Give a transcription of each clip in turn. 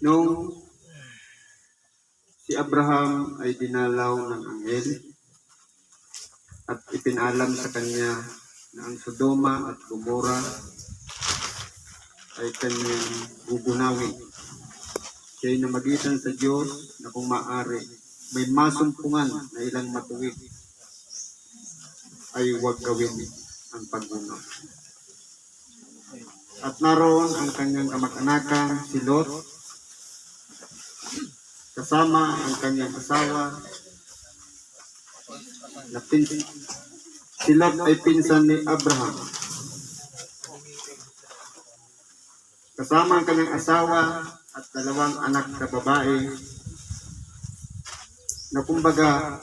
Nung si Abraham ay dinalaw ng anghel at ipinalam sa kanya na ang Sodoma at Gomora ay kanyang gugunawin. Siya'y namagitan sa Diyos na kung maaari may masumpungan na ilang matuwid ay huwag gawin ang pagbuno. At naroon ang kanyang kamag-anakan, si Lot, kasama ang kanyang asawa, na pin si Lot ay pinsan ni Abraham. Kasama ang kanyang asawa at dalawang anak na babae na kumbaga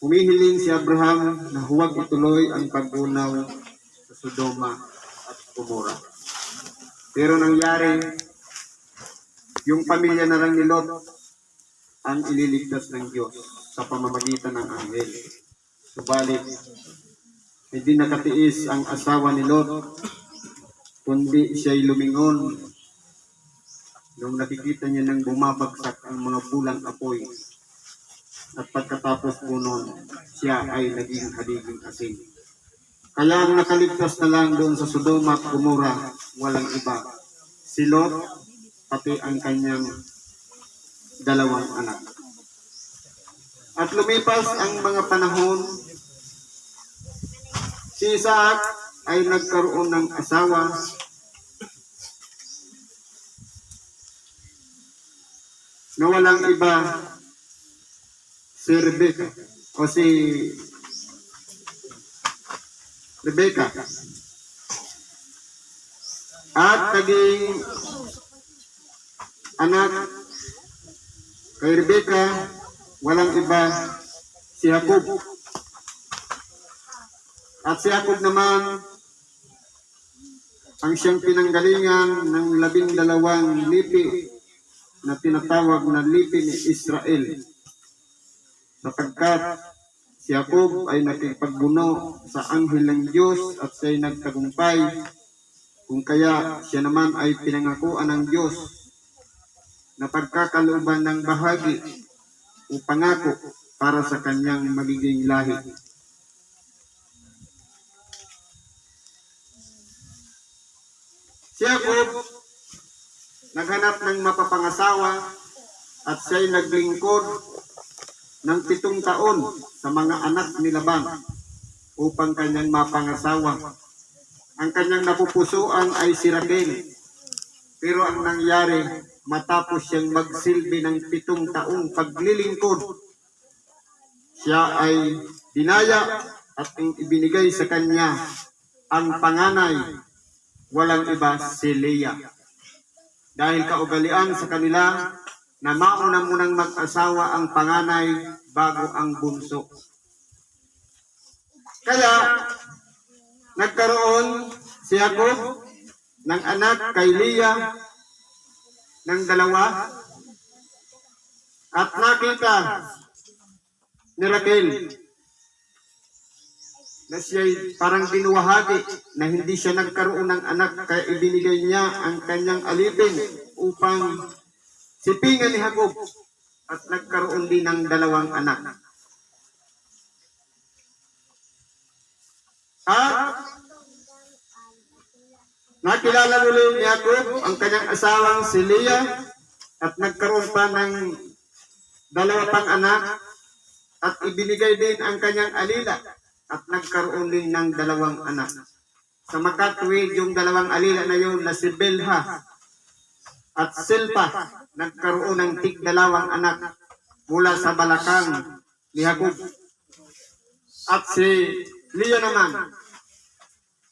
humihiling si Abraham na huwag ituloy ang pagbunaw sa Sodoma at Gomora. Pero nangyari, yung pamilya na lang ni Lot ang ililigtas ng Diyos sa pamamagitan ng anghel. Subalit, hindi nakatiis ang asawa ni Lot, kundi siya'y lumingon nung nakikita niya nang bumabagsak ang mga bulang apoy. At pagkatapos po nun, siya ay naging haliging asin. Kaya ang nakaligtas na lang doon sa Sodoma at Gomora, walang iba. Si Lot, pati ang kanyang dalawang anak. At lumipas ang mga panahon, si Isaac ay nagkaroon ng asawa na walang iba si Rebecca o si Rebecca. At naging anak kay Rebecca, walang iba si Jacob. At si Jacob naman ang siyang pinanggalingan ng labing dalawang lipi na tinatawag na lipi ni Israel. Sapagkat si Jacob ay nakipagbuno sa anghel ng Diyos at siya'y nagtagumpay. Kung kaya siya naman ay pinangakuan ng Diyos na pagkakalooban ng bahagi o pangako para sa kanyang magiging lahi. Si Jacob naghanap ng mapapangasawa at siya'y naglingkod ng pitong taon sa mga anak ni Laban upang kanyang mapangasawa. Ang kanyang napupusuan ay si Raquel. Pero ang nangyari, matapos siyang magsilbi ng pitong taong paglilingkod, siya ay dinaya at ibinigay sa kanya ang panganay, walang iba si Leah. Dahil kaugalian sa kanila na mauna munang mag-asawa ang panganay bago ang bunso. Kaya, nagkaroon si Jacob ng anak kay Leah ng dalawa at nakita ni Raquel na siya'y parang binuwahagi na hindi siya nagkaroon ng anak kaya ibinigay niya ang kanyang alipin upang sipingan ni Jacob at nagkaroon din ng dalawang anak. At nakilala muli ni Jacob ang kanyang asawang si Leah at nagkaroon pa ng dalawa pang anak at ibinigay din ang kanyang alila at nagkaroon din ng dalawang anak. Sa makatwid yung dalawang alila na yun na si Belha at Silpa nagkaroon ng tig dalawang anak mula sa balakang ni Jacob. At si Leah naman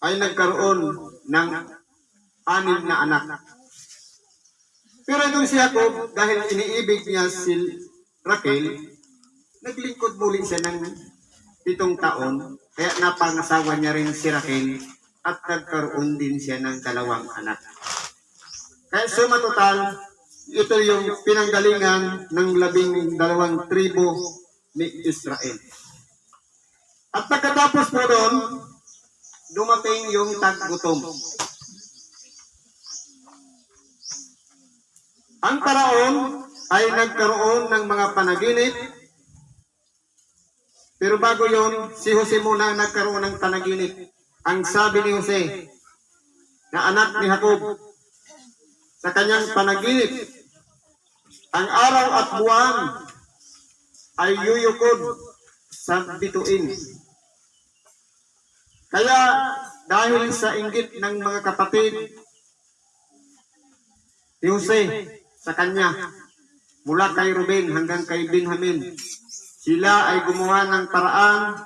ay nagkaroon ng anim na anak. Pero itong si Jacob, dahil iniibig niya si Raquel, naglingkod muli siya ng pitong taon, kaya napangasawa niya rin si Raquel at nagkaroon din siya ng dalawang anak. Kaya suma total, ito yung pinanggalingan ng labing dalawang tribo ni Israel. At pagkatapos po doon, dumating yung taggutom. Ang paraon ay nagkaroon ng mga panaginip. Pero bago yon, si Jose muna nagkaroon ng panaginip. Ang sabi ni Jose, na anak ni Jacob, sa kanyang panaginip, ang araw at buwan ay yuyukod sa bituin. Kaya dahil sa inggit ng mga kapatid Jose sa kanya, mula kay Ruben hanggang kay Benjamin, sila ay gumawa ng paraan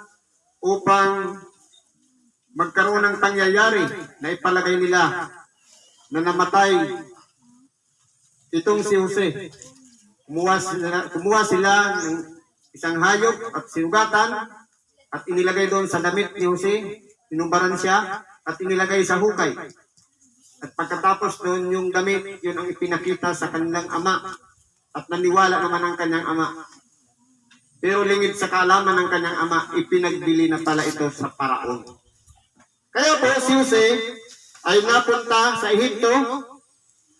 upang magkaroon ng pangyayari na ipalagay nila na namatay itong si Jose. Kumuha sila, kumuha sila ng isang hayop at sinugatan at inilagay doon sa damit ni Jose. Tinumbaran siya at inilagay sa hukay. At pagkatapos doon yung damit, yun ang ipinakita sa kanilang ama. At naniwala naman ang kanyang ama. Pero lingid sa kaalaman ng kanyang ama, ipinagbili na pala ito sa paraon. Kaya po si Jose ay napunta sa Ehipto,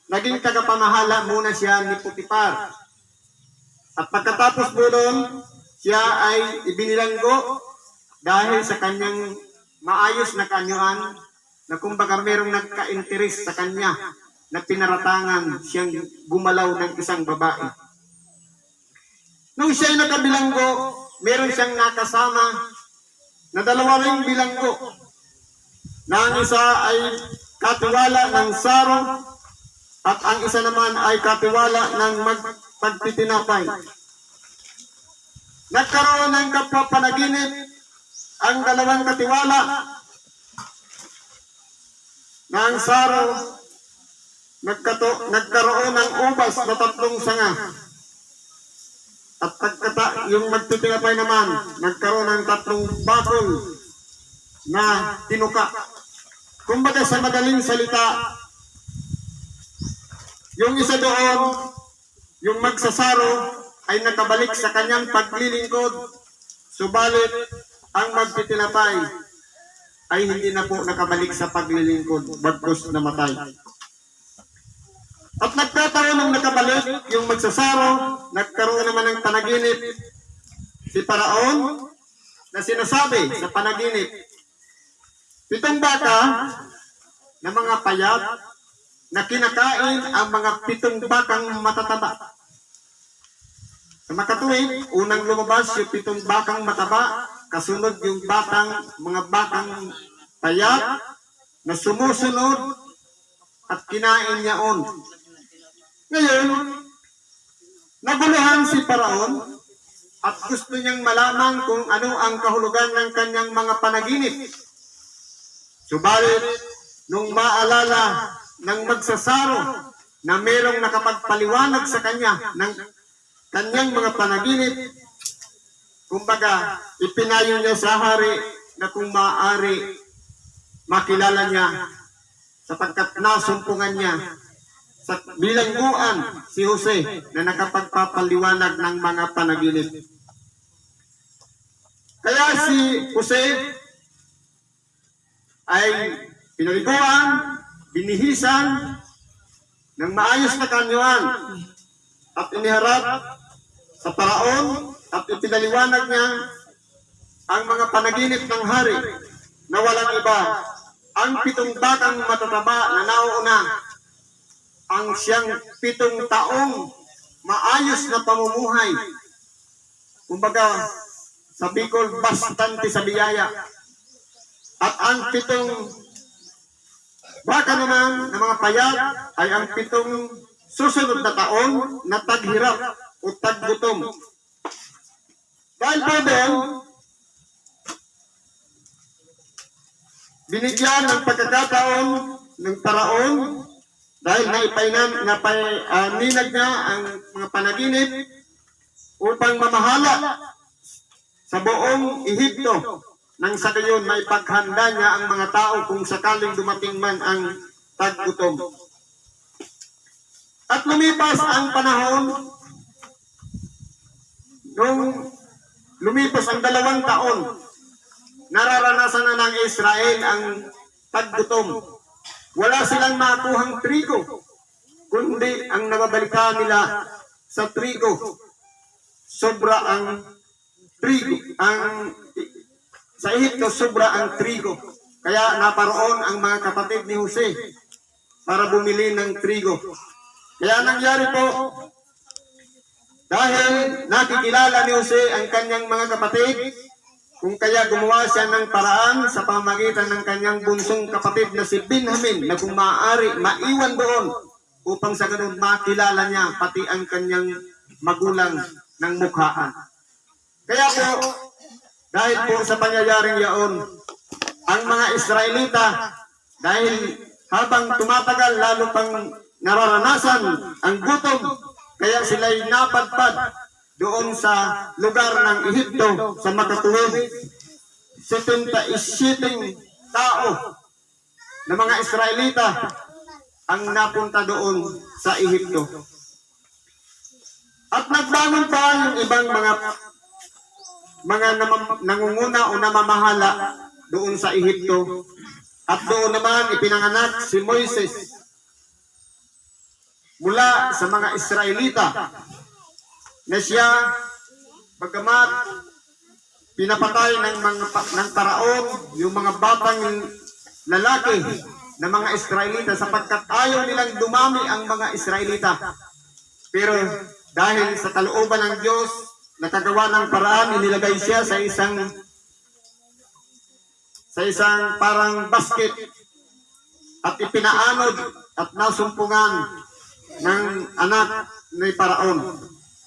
naging tagapamahala muna siya ni Putipar. At pagkatapos po doon, siya ay ibinilanggo dahil sa kanyang maayos na kanyuan na kumbaga merong nagka-interest sa kanya na pinaratangan siyang gumalaw ng isang babae. Nung siya ay nakabilanggo, meron siyang nakasama na dalawa ring bilanggo na ang isa ay katiwala ng saro at ang isa naman ay katiwala ng magpagtitinapay. Nagkaroon ng kapapanaginip ang dalawang katiwala na ang saro nagkato, nagkaroon ng ubas na tatlong sanga. At pagkata, yung magtitinapay naman, nagkaroon ng tatlong bakol na tinuka. Kumbaga sa madaling salita, yung isa doon, yung magsasaro, ay nakabalik sa kanyang paglilingkod. Subalit, ang magtitinapay ay hindi na po nakabalik sa paglilingkod, bagkus namatay. At nagkataon ng nakabalik, yung magsasaro, nagkaroon naman ng panaginip si Paraon na sinasabi sa panaginip, pitong baka na mga payat na kinakain ang mga pitong bakang matataba. Sa makatuwid, unang lumabas yung pitong bakang mataba, kasunod yung batang, mga bakang payat na sumusunod at kinain niya on. Ngayon, naguluhan si Paraon at gusto niyang malaman kung ano ang kahulugan ng kanyang mga panaginip. Subalit, nung maalala ng magsasaro na merong nakapagpaliwanag sa kanya ng kanyang mga panaginip, kumbaga, ipinayo niya sa hari na kung maaari makilala niya sapagkat nasumpungan niya sa bilangguan si Jose na nakapagpapaliwanag ng mga panaginip. Kaya si Jose ay pinaliguan, binihisan ng maayos na kanyuan at iniharap sa paraon at ipinaliwanag niya ang mga panaginip ng hari na walang iba. Ang pitong batang matataba na nauuna ang siyang pitong taong maayos na pamumuhay. Kumbaga, sa Bicol, bastante sa biyaya. At ang pitong baka naman ng mga payat ay ang pitong susunod na taon na taghirap o taggutom. Dahil po doon, binigyan ng pagkakataon ng paraon dahil naipainan, napay, uh, ninag niya ang mga panaginip upang mamahala sa buong Ehipto nang sa gayon may paghanda niya ang mga tao kung sakaling dumating man ang taggutom. At lumipas ang panahon nung lumipas ang dalawang taon nararanasan na ng Israel ang taggutom. Wala silang makuhang trigo. kundi ang nababalikan nila sa trigo. Sobra ang trigo. Ang sa Ehipto, sobra ang trigo. Kaya naparoon ang mga kapatid ni Jose para bumili ng trigo. Kaya nangyari po, dahil nakikilala ni Jose ang kanyang mga kapatid, kung kaya gumawa siya ng paraan sa pamagitan ng kanyang bunsong kapatid na si Benjamin na kung maaari maiwan doon upang sa ganun makilala niya pati ang kanyang magulang ng mukhaan. Kaya po, dahil po sa pangyayaring yaon, ang mga Israelita, dahil habang tumatagal lalo pang nararanasan ang gutom, kaya sila'y napadpad doon sa lugar ng Ehipto sa makatuwid. 77 tao na mga Israelita ang napunta doon sa Ehipto. At nagbangon pa yung ibang mga mga nangunguna o namamahala doon sa Ehipto. At doon naman ipinanganak si Moises mula sa mga Israelita na siya bagamat pinapatay ng mga ng paraon yung mga batang lalaki ng mga Israelita sapagkat ayaw nilang dumami ang mga Israelita. Pero dahil sa kalooban ng Diyos, nakagawa ng paraan, inilagay siya sa isang sa isang parang basket at ipinaanod at nasumpungan ng anak ni Paraon.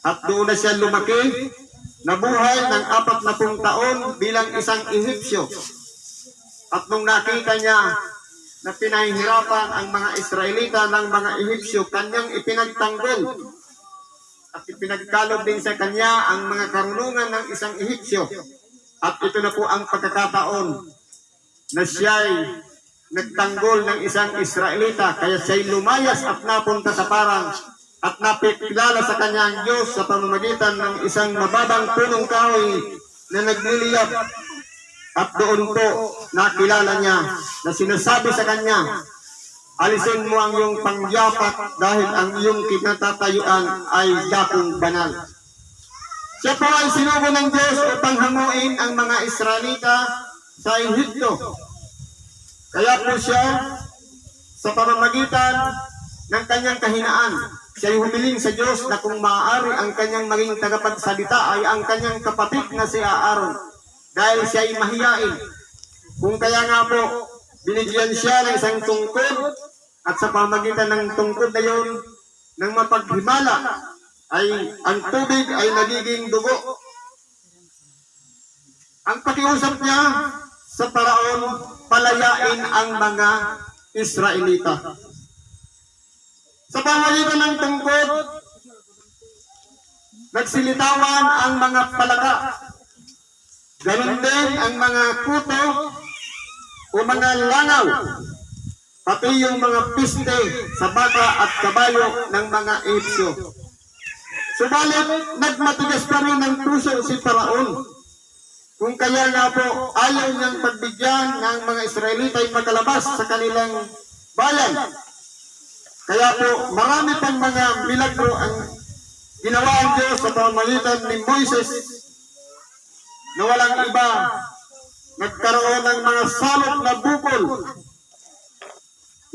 At doon na siya lumaki, nabuhay ng apat na pung taon bilang isang Ehipsyo. At nung nakita niya na pinahihirapan ang mga Israelita ng mga Ehipsyo, kanyang ipinagtanggol at ipinagkalog din sa kanya ang mga karunungan ng isang Ehipsyo. At ito na po ang pagkakataon na siya'y nagtanggol ng isang Israelita kaya siya'y lumayas at napunta sa parang at napikilala sa kanya ang Diyos sa pamamagitan ng isang mababang punong kahoy na nagliliyap at doon po nakilala niya na sinasabi sa kanya alisin mo ang iyong pangyapat dahil ang iyong kinatatayuan ay dakong banal. Siya po ay sinugo ng Diyos upang hanguin ang mga Israelita sa Ehipto. Kaya po siya, sa pamamagitan ng kanyang kahinaan, siya humiling sa Diyos na kung maaari ang kanyang maging tagapagsalita ay ang kanyang kapatid na si Aaron. Dahil siya ay mahiyain. Kung kaya nga po, binigyan siya ng isang tungkod at sa pamagitan ng tungkod na yun, ng mapaghimala, ay ang tubig ay nagiging dugo. Ang pakiusap niya sa paraon, palayain ang mga Israelita. Sa pamagitan ng tungkod, nagsilitawan ang mga palaka. Ganon din ang mga kuto o mga langaw, pati yung mga piste sa baka at kabayo ng mga Egyptyo. Subalit, nagmatigas pa rin ng puso si Paraon. Kung kaya nga po, ayaw niyang pagbigyan ng mga Israelita ay makalabas sa kanilang bayan. Kaya po, marami pang mga milagro ang ginawa ang Diyos sa pamamagitan ni Moises na walang iba nagkaroon ng mga salot na bukol.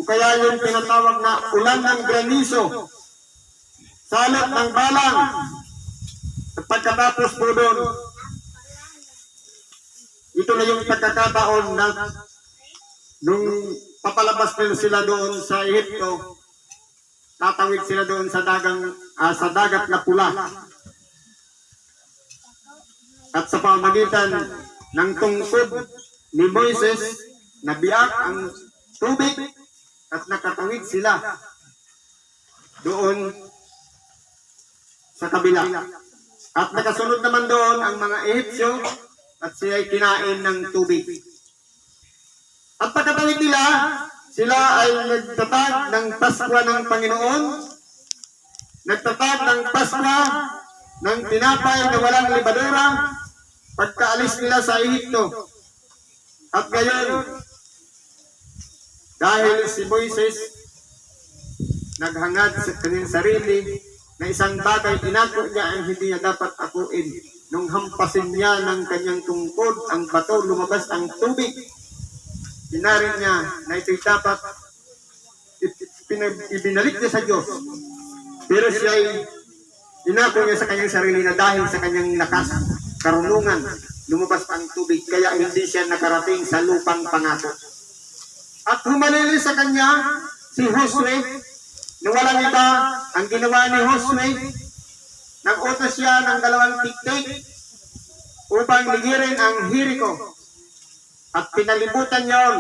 Kaya yung tinatawag na ulan ng granizo, salot ng balang. At pagkatapos po doon, ito na yung pagkakataon na nung papalabas nila sila doon sa Ehipto, tatawid sila doon sa dagang ah, sa dagat na pula. At sa pamagitan ng tungkod ni Moises, nabiyak ang tubig at nakatawid sila doon sa kabila. At nakasunod naman doon ang mga Ehipsyo at sila ay kinain ng tubig. At pagkatawid nila, sila ay nagtatag ng Paskwa ng Panginoon, nagtatag ng Paskwa ng tinapay na walang libadura, pagkaalis nila sa Ehipto. At ngayon, dahil si Moises naghangad sa kanyang sarili na isang bagay inako niya ang hindi niya dapat akuin. Nung hampasin niya ng kanyang tungkod, ang bato lumabas ang tubig. Sinarin niya na ito'y dapat ibinalik niya sa Diyos. Pero siya ay inako niya sa kanyang sarili na dahil sa kanyang lakas, karunungan, lumabas ang tubig, kaya hindi siya nakarating sa lupang pangako. At humalili sa kanya si Josue, na walang iba ang ginawa ni Josue, nag-utos siya ng dalawang tiktik upang ligirin ang Jericho at pinalibutan yon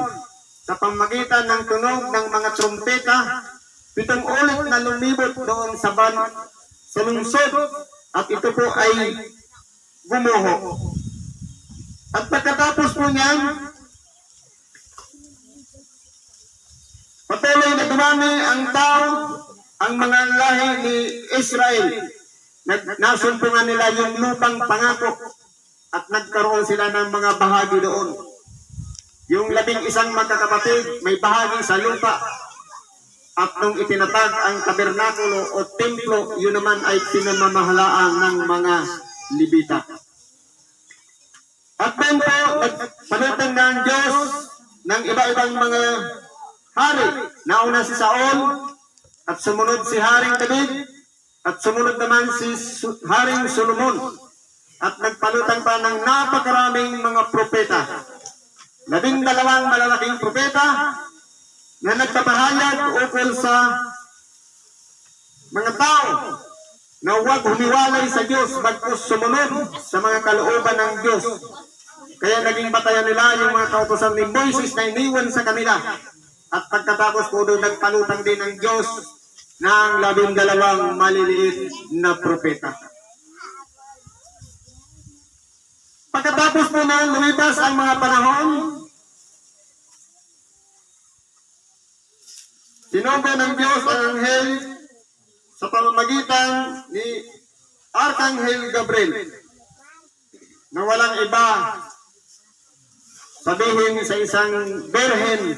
sa pamagitan ng tunog ng mga trumpeta, pitong ulit na lumibot doon sa ban sa lungsod at ito po ay gumuho. At pagkatapos po niyan, patuloy na dumami ang tao, ang mga lahi ni Israel. Nasumpungan nila yung lupang pangako at nagkaroon sila ng mga bahagi doon. Yung labing isang magkakapatid, may bahagi sa lupa. At nung itinatag ang tabernakulo o templo, yun naman ay pinamamahalaan ng mga Libita. At doon po, nagpanutan ng Diyos ng iba-ibang mga hari. Nauna si Saul, at sumunod si Haring David, at sumunod naman si Haring Solomon. At nagpanutan pa ng napakaraming mga propeta. Labing dalawang malalaking propeta na nagpapahayag ukol sa mga tao na huwag humiwalay sa Diyos bagkus sumunod sa mga kalooban ng Diyos. Kaya naging batayan nila yung mga kautosan ni Moises na iniwan sa kanila. At pagkatapos po doon nagpanutang din ng Diyos ng labing dalawang maliliit na propeta. Pagkatapos po na lumipas ang mga panahon, sinugo ng Diyos ang anghel sa pamamagitan ni Arkanghel Gabriel na walang iba sabihin sa isang berhen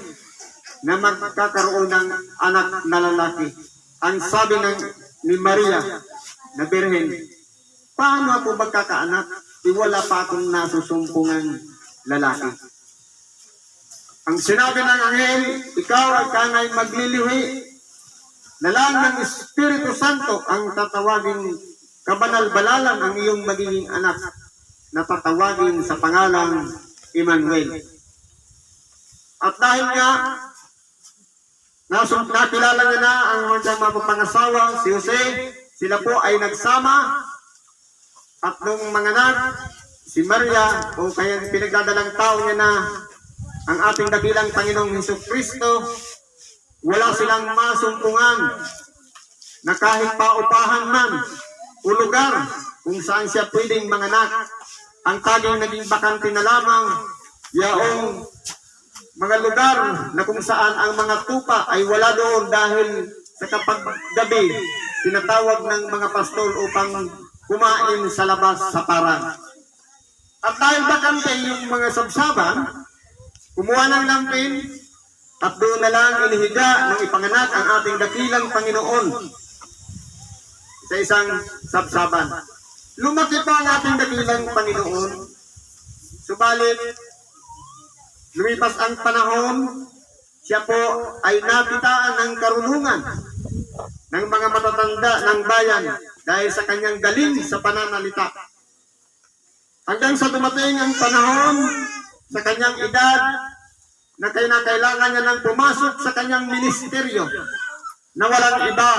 na magkakaroon ng anak na lalaki. Ang sabi ng ni Maria na berhen, paano ako magkakaanak? Di wala pa akong nasusumpungan lalaki. Ang sinabi ng anghel, ikaw ay kanay maglilihi na lang ng Espiritu Santo ang tatawagin kabanal-balalan ang iyong magiging anak na tatawagin sa pangalang Emmanuel. At dahil nga, nasum, nakilala niya na ang mga mapapangasawa, si Jose, sila po ay nagsama. At nung manganak, si Maria, o kaya pinagdadalang tao niya na ang ating dakilang Panginoong Hesus Kristo, wala silang masumpungan na kahit paupahan man o lugar kung saan siya pwedeng manganak. Ang taging naging bakante na lamang yaong mga lugar na kung saan ang mga tupa ay wala doon dahil sa kapag gabi, tinatawag ng mga pastol upang kumain sa labas sa parang. At dahil bakante yung mga sabsaban, kumuha ng lampin, at doon na lang inihiga ng ipanganak ang ating dakilang Panginoon sa isang sabsaban. Lumaki pa ang ating dakilang Panginoon, subalit lumipas ang panahon, siya po ay napitaan ng karunungan ng mga matatanda ng bayan dahil sa kanyang galing sa pananalita. Hanggang sa dumating ang panahon sa kanyang edad na kailangan niya nang pumasok sa kanyang ministeryo na walang iba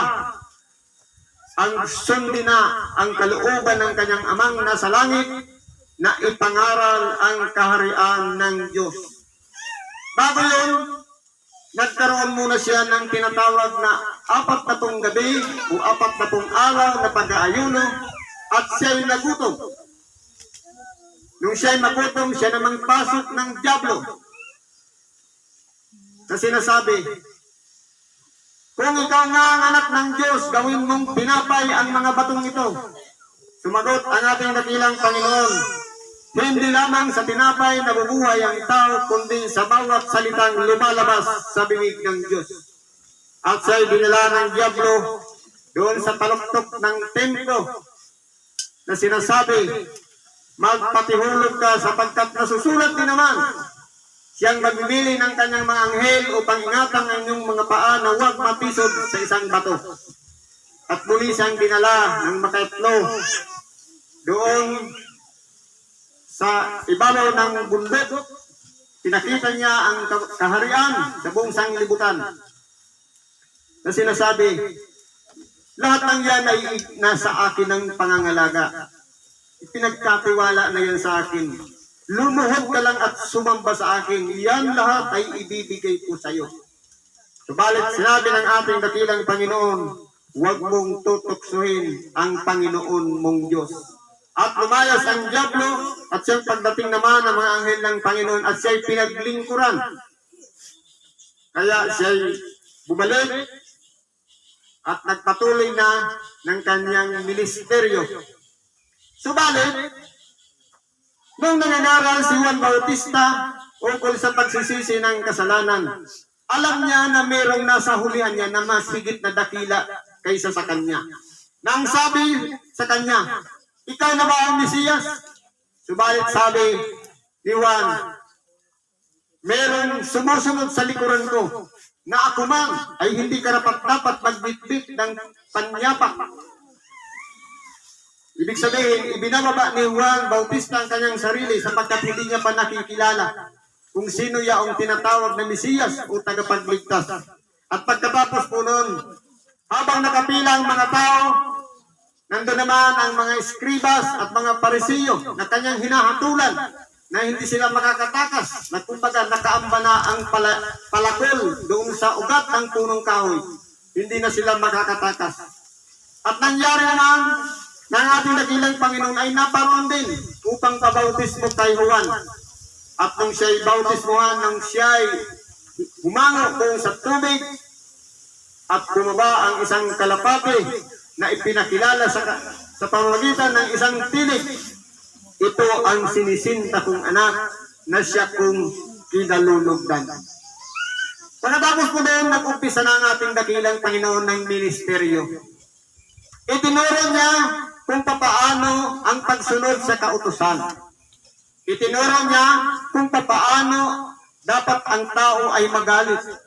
ang sundin na ang kalooban ng kanyang amang nasa langit na ipangaral ang kaharian ng Diyos. Yun, nagkaroon muna siya ng tinatawag na apat na pong gabi o apat na pong araw na pag-aayuno at siya'y nagutom. Nung siya'y magutom, siya namang pasok ng Diablo na sinasabi, kung ikaw nga ang anak ng Diyos, gawin mong pinapay ang mga batong ito. Sumagot ang ating dakilang Panginoon, hindi lamang sa tinapay nabubuhay ang tao, kundi sa bawat salitang lumalabas sa bibig ng Diyos. at siya'y dinala ng Diablo doon sa paluktok ng templo na sinasabi, magpatihulog ka sapagkat nasusulat din naman siyang magmimili ng kanyang mga anghel upang ingatan ang inyong mga paa na huwag mapisod sa isang bato. At muli siyang dinala ng makatlo doon sa ibabaw ng bundok. Pinakita niya ang ka- kaharian sa buong sanglibutan. Na sinasabi, lahat ng yan ay nasa akin ng pangangalaga. Ipinagkatiwala na yan sa akin. Lumuhod ka lang at sumamba sa akin. Yan lahat ay ibibigay ko sa iyo. Subalit sinabi ng ating dakilang Panginoon, huwag mong tutuksuhin ang Panginoon mong Diyos. At lumayas ang Diablo at siyang pagdating naman ng mga anghel ng Panginoon at siya'y pinaglingkuran. Kaya siya'y bumalik at nagpatuloy na ng kanyang ministeryo. Subalit, nung nangangaral si Juan Bautista ukol sa pagsisisi ng kasalanan, alam niya na mayroong nasa hulihan niya na mas higit na dakila kaysa sa kanya. Nang sabi sa kanya, ikaw na ba ang Mesiyas? Subalit sabi ni Juan, merong sumusunod sa likuran ko na ako man ay hindi karapat dapat magbitbit ng panyapak. Ibig sabihin, ibinababa ni Juan Bautista ang kanyang sarili sapagkat hindi niya pa nakikilala kung sino yaong tinatawag na Mesiyas o tagapagligtas. At pagkatapos po noon, habang nakapila ang mga tao, nandun naman ang mga eskribas at mga parisiyo na kanyang hinahatulan na hindi sila makakatakas, na kumbaga nakaamba na ang pala, palakol doon sa ugat ng punong kahoy. Hindi na sila makakatakas. At nangyari naman na ang ating dakilang Panginoon ay naparoon din upang pabautismo kay Juan. At nung siya'y bautismohan, nung siya'y humango doon sa tubig, at bumaba ang isang kalapati na ipinakilala sa, sa pamamagitan ng isang tinig. Ito ang sinisinta kong anak na siya kong kinalulugdan. Pagkatapos po doon, nag-umpisa na ang ating dakilang Panginoon ng ministeryo. Itinuro niya kung papaano ang pagsunod sa kautusan. Itinuro niya kung papaano dapat ang tao ay magalit.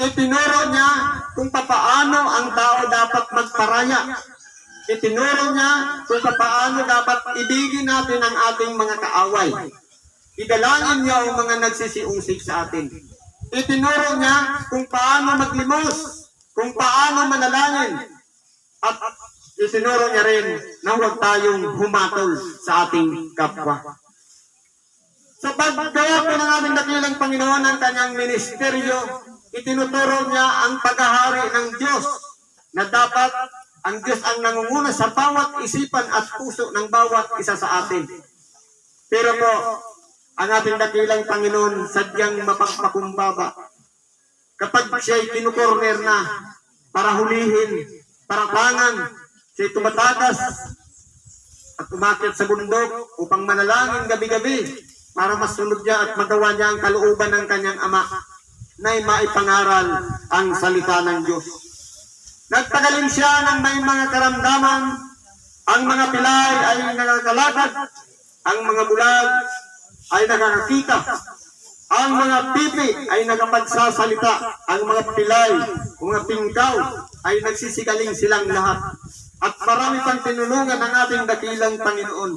Itinuro niya kung papaano ang tao dapat magparaya. Itinuro niya kung papaano dapat ibigin natin ang ating mga kaaway. Idalangin niya ang mga nagsisiusik sa atin. Itinuro niya kung paano maglimos, kung paano manalangin, at itinuro niya rin na huwag tayong humatol sa ating kapwa. Sa paggawa po ng ating dakilang Panginoon ang kanyang ministeryo, itinuturo niya ang paghahari ng Diyos na dapat ang Diyos ang nangunguna sa bawat isipan at puso ng bawat isa sa atin. Pero po, ang ating dakilang Panginoon sadyang mapagpakumbaba. Kapag siya'y kinukorner na para hulihin, para tangan, siya'y tumatagas at umakit sa bundok upang manalangin gabi-gabi para masunod niya at magawa niya ang kalooban ng kanyang ama na maipangaral ang salita ng Diyos. Nagtagaling siya ng may mga karamdaman, ang mga pilay ay nakakalakad, ang mga bulag ay nakakakita, ang mga pipi ay nakapagsasalita, ang mga pilay, mga pingkaw ay nagsisigaling silang lahat. At marami pang tinulungan ng ating dakilang Panginoon.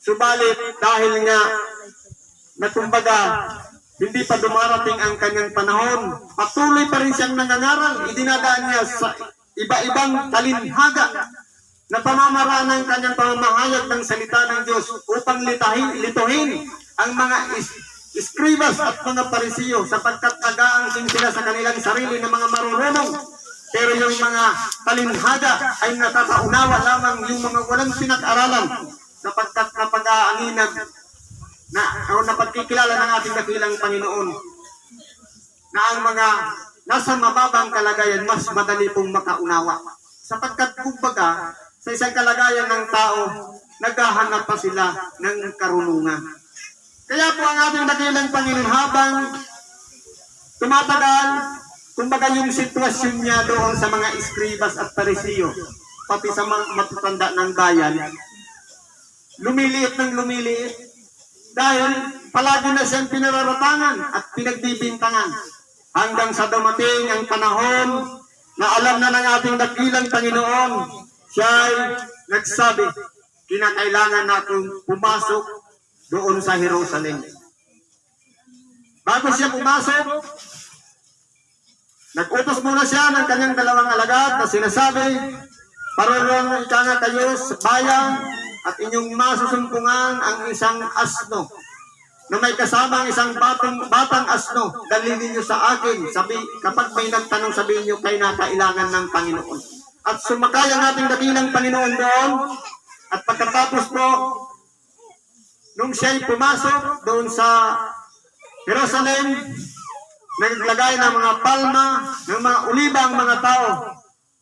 Subalit dahil nga na kumbaga hindi pa dumarating ang kanyang panahon, patuloy pa rin siyang nangangaral, idinadaan niya sa iba-ibang talinhaga na pamamaraan ng kanyang pamamahayag ng salita ng Diyos upang litahin, lituhin ang mga is- iskribas at mga parisiyo sapagkat nagaang din sila sa kanilang sarili ng mga marurunong. Pero yung mga talinhaga ay natataunawa lamang yung mga walang pinag-aralan sapagkat napag-aaninag na o napagkikilala ng ating dakilang Panginoon na ang mga nasa mababang kalagayan mas madali pong makaunawa. Sapagkat kumbaga, sa isang kalagayan ng tao, naghahanap pa sila ng karunungan. Kaya po ang ating dakilang Panginoon habang tumatagal, kumbaga yung sitwasyon niya doon sa mga eskribas at parisiyo, pati sa mga matatanda ng bayan, lumiliit ng lumiliit. Dahil palagi na siyang pinararatangan at pinagbibintangan hanggang sa dumating ang panahon na alam na ng ating dakilang Panginoon, siya ay nagsabi, kinakailangan natin pumasok doon sa Jerusalem. Bago siya pumasok, nag-utos muna siya ng kanyang dalawang alagad na sinasabi, Parorong ika nga kayo sa bayan at inyong masusumpungan ang isang asno na may kasama ang isang batang, batang asno. Dalhin ninyo sa akin. Sabi, kapag may nagtanong, sabihin nyo kay nakailangan ng Panginoon. At sumakay ang ating dakilang Panginoon doon. At pagkatapos po, nung siya'y pumasok doon sa Jerusalem, naglagay ng mga palma, ng mga uliba ang mga tao.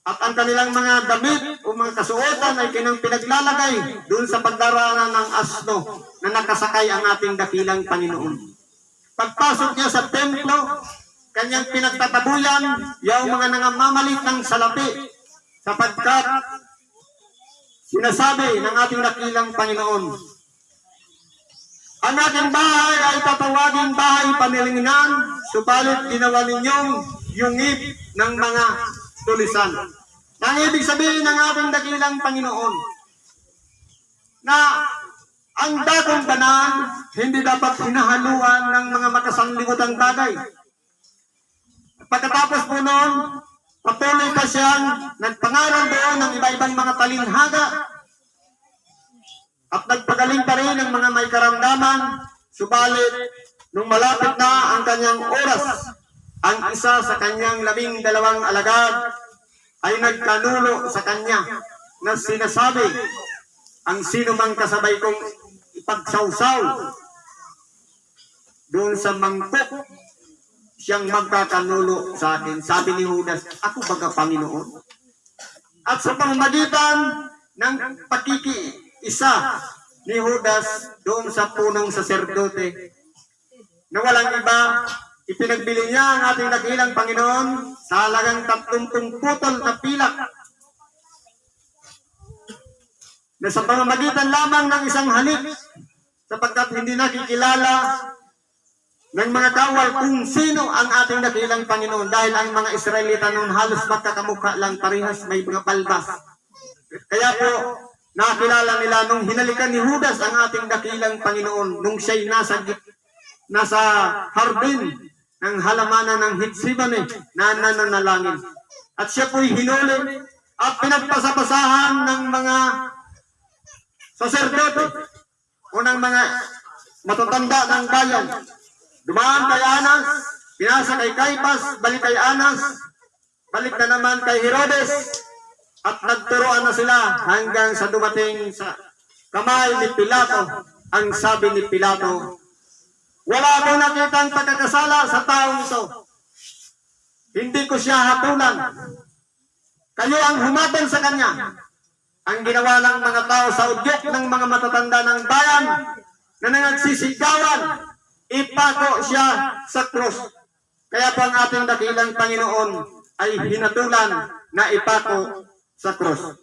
At ang kanilang mga damit o mga kasuotan ay kinang pinaglalagay doon sa pagdaraanan ng asno na nakasakay ang ating dakilang Panginoon. Pagpasok niya sa templo, kanyang pinagtatabuyan yung mga nangamalit ng salapi sapagkat sinasabi ng ating dakilang Panginoon, ang aking bahay ay tatawagin bahay panilinginan, subalit ginawa ninyong yungib ng mga tulisan. Ang ibig sabihin ng ating dakilang Panginoon, na ang dakong banan hindi dapat hinahaluan ng mga makasanglibutan bagay. At pagkatapos po noon, patuloy pa siyang nagpangaral doon ng iba-ibang mga talinhaga at nagpagaling pa rin ng mga may karamdaman, subalit nung malapit na ang kanyang oras, ang isa sa kanyang labing dalawang alagad ay nagkanulo sa kanya na sinasabi, ang sino mang kasabay kong ipagsawsaw doon sa mangkok, siyang magkakanulo sa akin. Sabi ni Judas, ako baga Panginoon? At sa pamamagitan ng pakiki-isa ni Judas doon sa punong saserdote, na walang iba, ipinagbili niya ang ating dakilang Panginoon sa halagang tatlumpung putol na pilak. Na sa pamamagitan lamang ng isang halik sapagkat hindi nakikilala ng mga kawal kung sino ang ating dakilang Panginoon. Dahil ang mga Israelita noon halos magkakamukha lang parehas may mga palbas. Kaya po, nakilala nila nung hinalikan ni Judas ang ating dakilang Panginoon nung siya'y nasa, nasa harbin ng halamanan ng Hitsimane na nananalangin. At siya po'y hinuli at pinagpasapasahan ng mga saserdote o ng mga matatanda ng bayan. Dumaan kay Anas, pinasa kay Kaipas, balik kay Anas, balik na naman kay Herodes, at nagturoan na sila hanggang sa dumating sa kamay ni Pilato. Ang sabi ni Pilato, wala akong nakitang pagkakasala sa taong ito. Hindi ko siya hatulan. Kayo ang humatol sa kanya. Ang ginawa ng mga tao sa udyok ng mga matatanda ng bayan na nangagsisigawan, ipako siya sa krus. Kaya po ang ating dakilang Panginoon ay hinatulan na ipako sa krus.